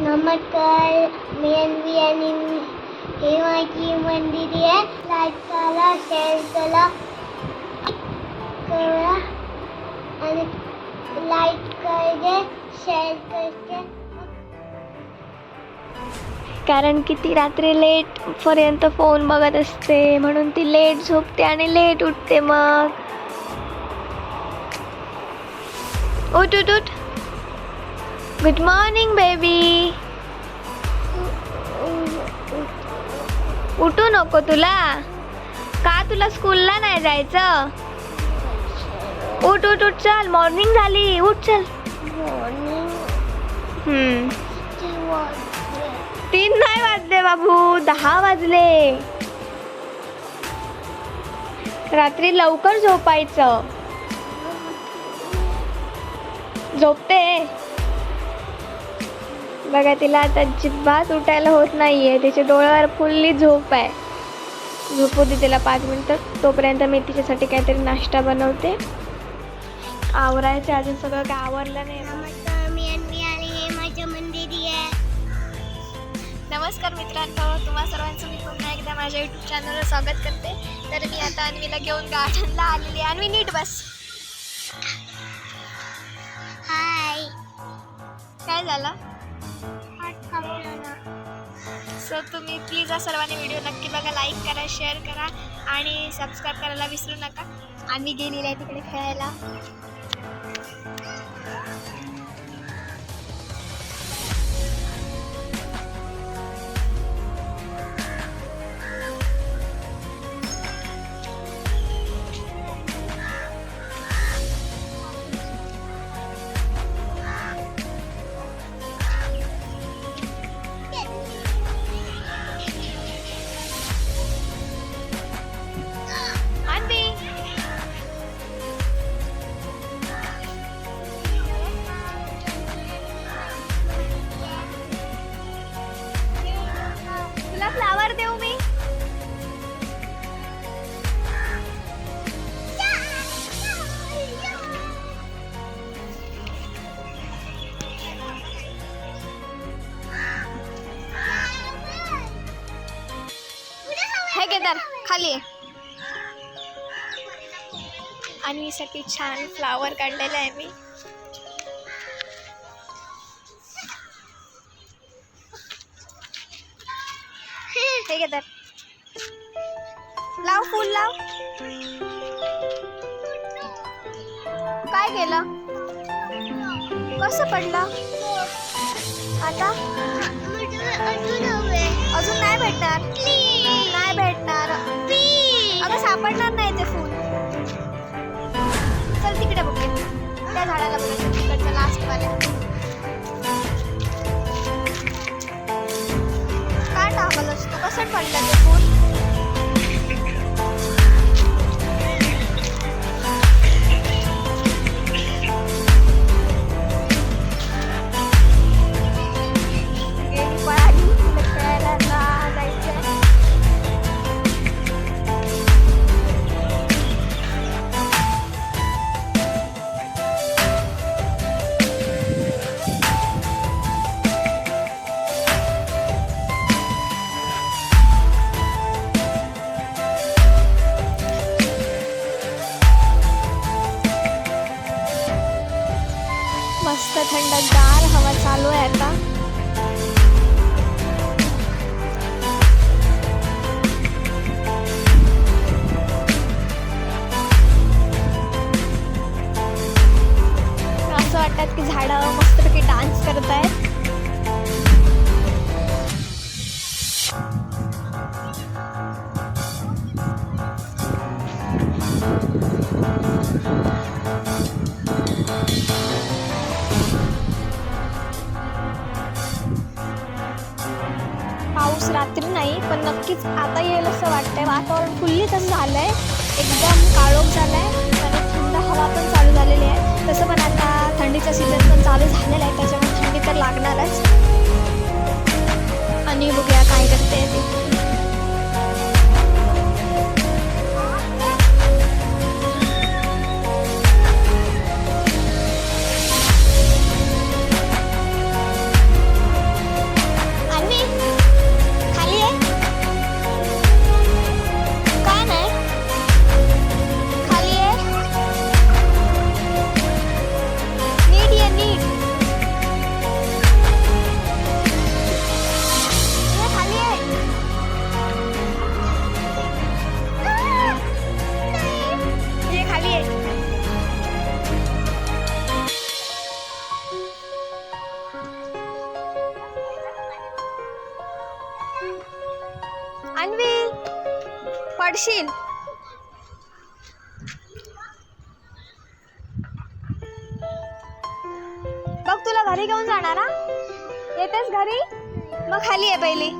नमस्कार मी अन्वी आणि हे माझी मंदिर आहे. लाईक करा शेअर करा करा आणि लाईक करते शेअर करते. कारण की ती रात्री लेटपर्यंत फोन बघत असते म्हणून ती लेट झोपते आणि लेट उठते मग. उठ उठ उठ. गुड मॉर्निंग बेबी उठू नको तुला. का तुला स्कूलला नाही जायचं? उठ उठ उठ चल. मॉर्निंग झाली. उठ चल. तीन नाही वाजले बाबू. दहा वाजले. रात्री लवकर झोपायचं. झोपते. बघा तिला आता अजिबात उठायला होत नाहीये. तिच्या डोळ्यावर फुल्ली झोप आहे. झोपू दे तिला पाच मिनिटं. तोपर्यंत मी तिच्यासाठी काहीतरी नाश्ता बनवते. आवरायचं अजून सगळं काय आवरलं नाही हे आहे नमस्कार मित्रांनो तुम्हा सर्वांचं मी पुन्हा एकदा माझ्या यूट्यूब चॅनलवर स्वागत करते. तर मी आता अन्वीला घेऊन गार्डनला आलेली आहे. अन्वी नीट बस. हाय काय झालं? ना. सो तुम्ही प्लीज या सर्वांनी व्हिडिओ नक्की बघा लाईक करा शेअर करा आणि सबस्क्राईब करायला विसरू नका. आम्ही गेलेली आहे तिकडे खेळायला. खाली. आहे आणि साठी छान फ्लावर काढलेला आहे मी. हे घेतात लाव फुल लाव. काय केलं? कसं पडलं? आता? अजून नाही भेटणार. सापडणार नाही ते फूल चल तिकडे बघूया त्या झाडाला बघूया तिकडच्या लास्ट वाल्या. काय टाकलं असतं कसं पडलं ते फूल मस्त थंडगार हवा चालू आहे आता. असं वाटतात की झाडं मस्तपैकी डान्स करत आहे पाऊस रात्री नाही पण नक्कीच आता येईल असं वाटतंय. वातावरण फुल्ली तसं झालंय. एकदम काळोख झालाय. आणि थंड हवा पण चालू झालेली आहे. तसं पण आता थंडीचा सीझन पण चालू झालेला आहे. त्याच्यामुळे थंडी तर लागणारच. आणि बघूया काय करते ते. अन्वी पडशील? बघ तुला घरी घेऊन जाणार हा? येतेस घरी? मग खाली आहे पहिली.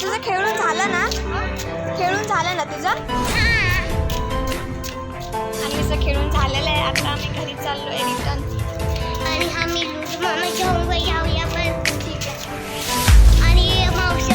तुझं खेळून झालं ना? खेळून झालं ना तुझं? आणि असं खेळून झालेलं आहे. आता आम्ही घरी चाललो आहे रिटर्न आणि आम्ही लूज मामा घेऊन याऊया पण आणि मावशी